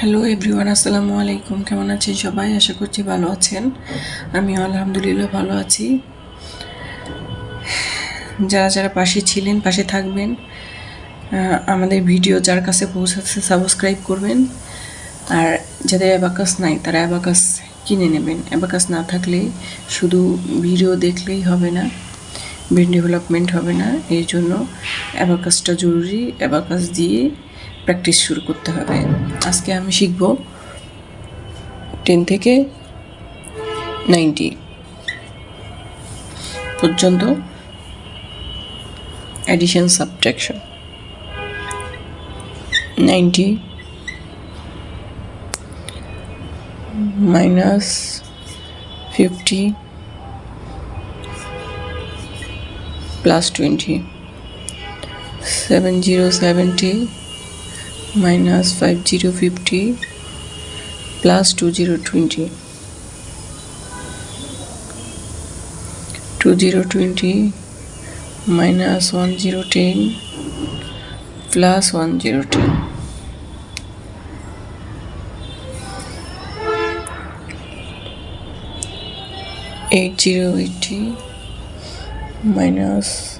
Hello everyone আসসালামু আলাইকুম। কেমন আছেন সবাই? আশা করছি ভালো আছেন। আমি আলহামদুলিল্লাহ ভালো আছি। যারা যারা পাশে ছিলেন, পাশে থাকবেন আমাদের ভিডিও যার কাছে পৌঁছাচ্ছে সাবস্ক্রাইব করবেন। আর যাদের অ্যাবাকাস নাই, তারা অ্যাবাকাস কিনে নেবেন। অ্যাবাকাস না থাকলে শুধু ভিডিও দেখলেই হবে না ব্রেন ডেভেলপমেন্ট হবে না। এই জন্য অ্যাবাকাসটা জরুরি। অ্যাবাকাস দিয়ে প্র্যাকটিস শুরু করতে হবে। আজকে আমি শিখব টেন থেকে নাইনটি পর্যন্ত addition subtraction ninety minus fifty plus twenty seven zero seventy minus 5050 plus 2020 2020 minus 1010 plus 1010 8080 minus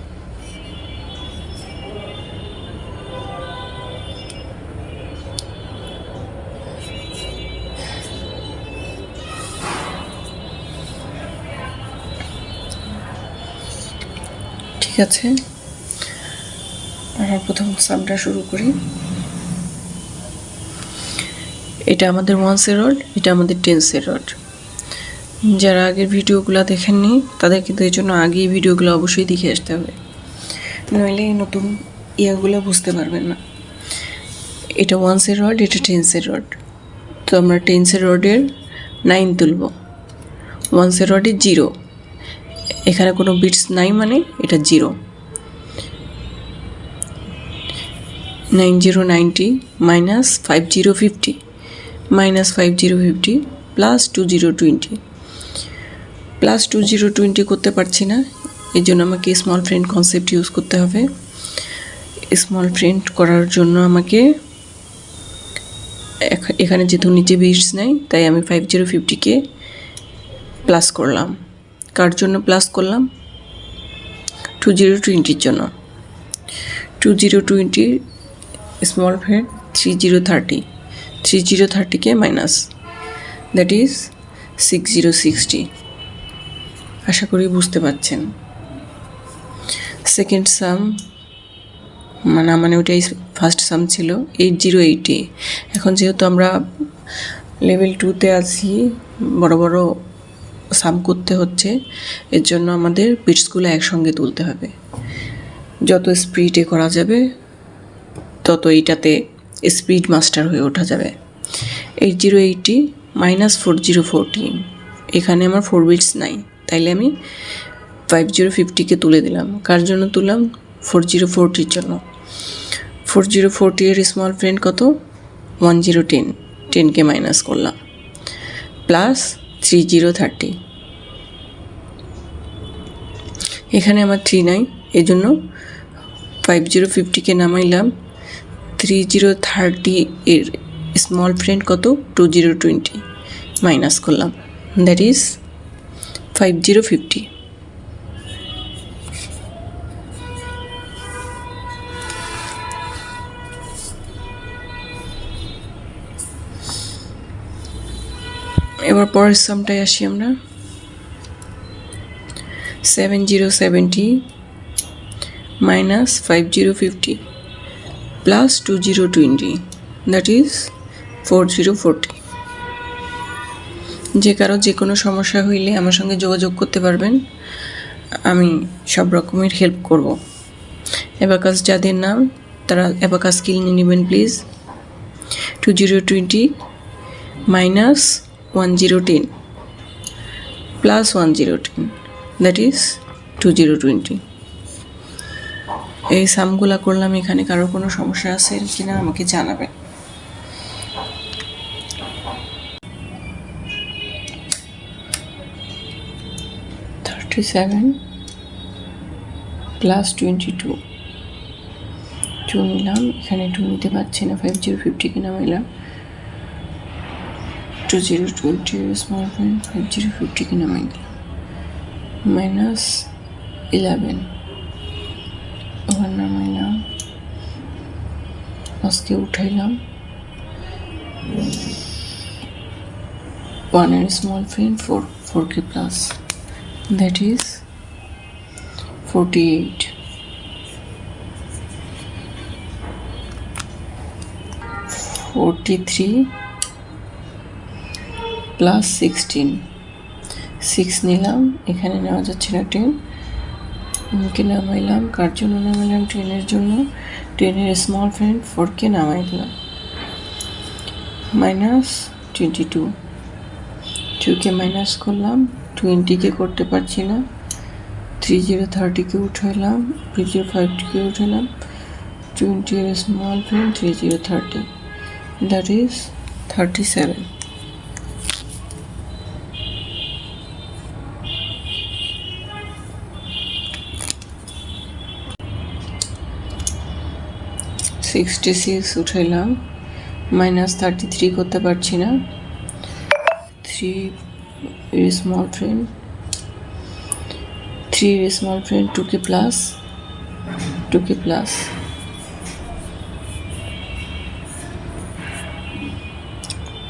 ঠিক আছে। আমরা প্রথম সামটা শুরু করি। এটা আমাদের ওয়ান্সের রড এটা আমাদের টেন্সের রড যারা আগের ভিডিওগুলো দেখেননি, তাদের কিন্তু এই জন্য আগে ভিডিওগুলো অবশ্যই দেখে আসতে হবে। নইলে এই নতুন ইয়াগুলো বুঝতে পারবেন না। এটা ওয়ান্সের রড এটা টেন্সের রড তো আমরা টেন্সের রডের নাইন তুলব। ওয়ান্সের রডের জিরো এখানে কোনো বিটস নাই মানে এটা zero nine zero ninety minus five zero fifty minus five zero fifty plus two zero twenty plus two zero twenty করতে পারছি না এই জন্য আমাকে স্মল ফ্রেন্ড কনসেপ্ট ইউজ করতে হবে। স্মল ফ্রেন্ড করার জন্য আমাকে এখানে যেহেতু নিচে বিটস নেই, তাই আমি ফাইভ জিরো ফিফটিকে প্লাস করলাম। কার জন্য প্লাস করলাম? টু জিরো টোয়েন্টির জন্য। Two zero twenty small friend three zero thirty three zero থার্টিকে minus that is six zero sixty আশা করি বুঝতে পারছেন। সেকেন্ড সাম মানে মানে ওটাই ফার্স্ট সাম ছিল এইট জিরো এইটে এখন যেহেতু আমরা লেভেল টুতে আছি, বড় বড় সাম করতে হচ্ছে, এর জন্য আমাদের পিটসগুলো একসঙ্গে তুলতে হবে। যত স্পিডে করা যাবে, তত এইটাতে স্পিড মাস্টার হয়ে ওঠা যাবে। Eight zero eighty minus four zero fourteen এখানে আমার ফোর বিটস নাই, তাইলে আমি ফাইভ জিরো ফিফটিকে তুলে দিলাম। কার জন্য তুললাম? ফোর জিরো ফোরটির জন্য। ফোর জিরো ফোরটি এর স্মল ফ্রেন্ড কত? One zero ten. টেনকে মাইনাস করলাম। প্লাস থ্রি জিরো থার্টি এখানে আমার থ্রি নাই, এজন্য জন্য ফাইভ জিরো ফিফটিকে নামাইলাম। থ্রি জিরো থার্টি এর স্মল ফ্রেন্ড কত? টু জিরো টোয়েন্টি মাইনাস করলাম। That is five zero fifty এবার পরের সামটায় আসি আমরা। Seven zero seventy minus five zero fifty plus two zero twenty that is four zero forty যে কারও যে কোনো সমস্যা হইলে আমার সঙ্গে যোগাযোগ করতে পারবেন। আমি সব রকমের হেল্প করব। অ্যাবাকাস যাদের নাম, তারা অ্যাবাকাস কিনে নেবেন please two zero twenty minus one zero ten plus one zero ten that is two zero twenty এই সামগুলা করলাম, এখানে কারও কোনো সমস্যা আছে কিনা আমাকে জানাবেন। Thirty seven plus twenty two two নিলাম, এখানে টু নিতে পারছি না ফাইভ জিরো ফিফটি কিনা নিলাম। two zero twenty small more five zero fifty কে নামাই minus eleven ইলেভেন ওখানে নামাইলাম আজকে উঠাইলাম one and small fin four k plus that is 48 43 plus sixteen six নিলাম, এখানে নেওয়া যাচ্ছে না টেন এমকে নামাইলাম, কার জন্য নামাইলাম? ট্রেনের জন্য। ট্রেনের স্মল ফ্রেন্ড ফোরকে নামাই দিলাম। মাইনাস টোয়েন্টি টু টুকে মাইনাস করলাম টোয়েন্টিকে করতে পারছি না। থ্রি জিরো থার্টিকে উঠাইলাম থ্রি জিরো ফাইভটিকে উঠাইলাম। Twenty small friend three zero thirty that is thirty seven sixty six উঠাইলাম। Minus thirty three করতে পারছি না। Three small friend three small friend two K plus two K plus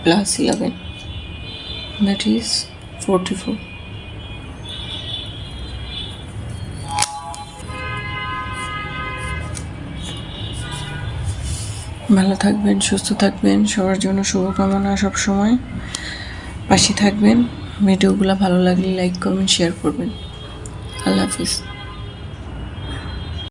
plus eleven that is forty four ভালো থাকবেন, সুস্থ থাকবেন, সবার জন্য শুভকামনা সব সময় পাশে থাকবেন, ভিডিওগুলো ভালো লাগলে লাইক করবেন শেয়ার করবেন। আল্লাহ হাফিজ।